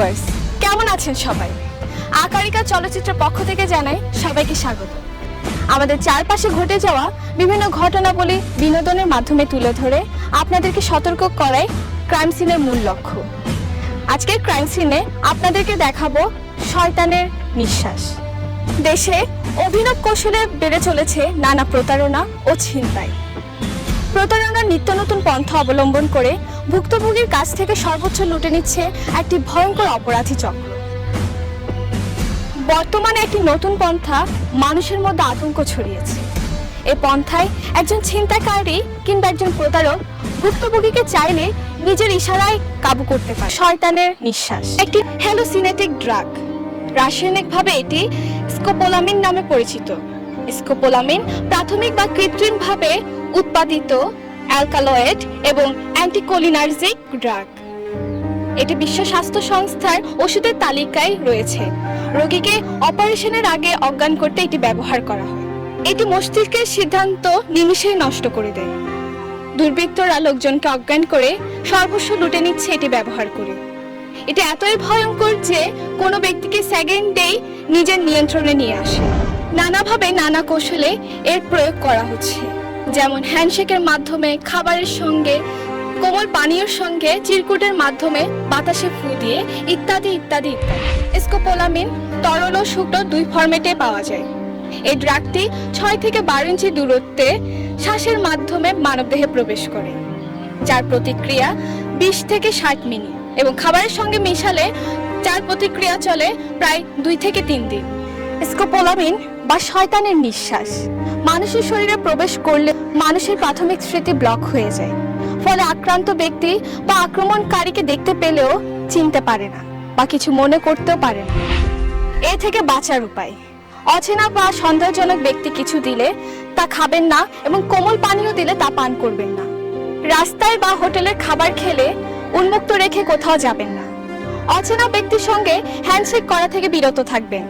Viewers কেমন আছেন সবাই? আকারিকা চলচ্চিত্রের পক্ষ থেকে জানাই সবাইকে স্বাগত। আমাদের চারপাশে ঘটে যাওয়া বিভিন্ন ঘটনাবলী বিনোদনের মাধ্যমে তুলে ধরে আপনাদেরকে সতর্ক করাই ক্রাইম সিনের মূল লক্ষ্য। আজকের ক্রাইম সিনে আপনাদেরকে দেখাবো শয়তানের নিঃশ্বাস। দেশে অভিনব কৌশলে বেড়ে চলেছে নানা প্রতারণা ও ছিনতাই। প্রতারণার নিত্য নতুন পন্থা অবলম্বন করে ভুক্তভোগীর কাছ থেকে সর্বোচ্চ লুটে নিচ্ছে একটি ভয়ঙ্কর অপরাধী চক্র। বর্তমানে একটি নতুন পন্থা মানুষের মধ্যে আতঙ্ক ছড়িয়েছে। এ পন্থায় একজন ছিনতাইকারী কিংবা একজন প্রতারক ভুক্তভোগীকে চাইলে নিজের ইশারায় কাবু করতে পারে। শয়তানের নিঃশ্বাস। একটি হ্যালোসিনেটিক ড্রাগ। রাসায়নিকভাবে এটি স্কোপোলামিন নামে পরিচিত। স্কোপোলামিন প্রাথমিক বা কৃত্রিমভাবে উৎপাদিত অ্যালকালয়েড এবং অ্যান্টিকোলিনার্জিক ড্রাগ। এটি বিশ্ব স্বাস্থ্য সংস্থার ওষুধের তালিকায় রয়েছে। রোগীকে অপারেশনের আগে অজ্ঞান করতে এটি ব্যবহার করা হয়। এটি মস্তিষ্কের সিদ্ধান্ত নিমিষেই নষ্ট করে দেয়। দুর্বৃত্তরা লোকজনকে অজ্ঞান করে সর্বস্ব লুটে নিচ্ছে এটি ব্যবহার করে। এটি এতই ভয়ঙ্কর যে কোনো ব্যক্তিকে সেকেন্ডেই নিজের নিয়ন্ত্রণে নিয়ে আসে। নানাভাবে নানা কৌশলে এর প্রয়োগ করা হচ্ছে। যেমন হ্যান্ডশেকের মাধ্যমে, খাবারের সঙ্গে, কোমল পানীয়র সঙ্গে, চিরকুটের মাধ্যমে বাতাসে ফু দিয়ে ইত্যাদি ইত্যাদি ইত্যাদি। স্কোপোলামিন তরল ও শুকনো দুই ফরম্যাটে পাওয়া যায়। এই ড্রাগটি ছয় থেকে বারো ইঞ্চি দূরত্বে শ্বাসের মাধ্যমে মানবদেহে প্রবেশ করে, যার প্রতিক্রিয়া বিশ থেকে ষাট মিনিট এবং খাবারের সঙ্গে মিশালে যার প্রতিক্রিয়া চলে প্রায় দুই থেকে তিন দিন। স্কোপোলামিন বা শয়তানের নিঃশ্বাস। মানুষের শরীরে প্রবেশ করলে মানুষের প্রাথমিক স্মৃতি ব্লক হয়ে যায়। ফলে আক্রান্ত ব্যক্তি বা আক্রমণকারীকে দেখতে পেলেও চিনতে পারে না বা কিছু মনে করতেও পারে না। এ থেকে বাঁচার উপায়। অচেনা বা সন্দেহজনক ব্যক্তি কিছু দিলে তা খাবেন না এবং কোমল পানীয় দিলে তা পান করবেন না। রাস্তায় বা হোটেলের খাবার খেলে উন্মুক্ত রেখে কোথাও যাবেন না। অচেনা ব্যক্তির সঙ্গে হ্যান্ডশেক করা থেকে বিরত থাকবেন।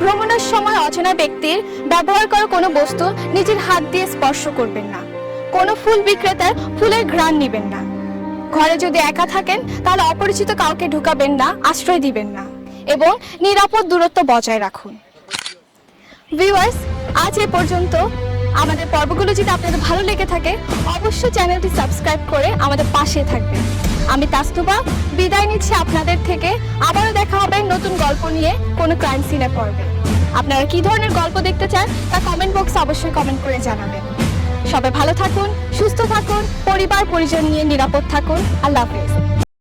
ভ্রমণের সময় অচেনা ব্যক্তির ব্যবহার করা কোনো বস্তু নিজের হাত দিয়ে স্পর্শ করবেন না। কোনো ফুল বিক্রেতার ফুলের ঘ্রাণ নেবেন না। ঘরে যদি একা থাকেন, তাহলে অপরিচিত কাউকে ঢুকাবেন না, আশ্রয় দিবেন না এবং নিরাপদ দূরত্ব বজায় রাখুন। ভিউয়ার্স, আজ এ পর্যন্ত আমাদের পর্বগুলো যদি আপনাদের ভালো লেগে থাকে, অবশ্যই চ্যানেলটি সাবস্ক্রাইব করে আমাদের পাশে থাকবেন। আমি তাস্তুবা বিদায় নিচ্ছি আপনাদের থেকে। আবারও দেখা হবে নতুন গল্প নিয়ে কোনো ক্রাইম সিনে পর্বে। আপনারা কি ধরনের গল্প দেখতে চান, তা কমেন্ট বক্সে অবশ্যই কমেন্ট করে জানাবেন। সবাই ভালো থাকুন, সুস্থ থাকুন পরিবার পরিজন নিয়ে নিরাপদ থাকুন। আল্লাহ হাফেজ।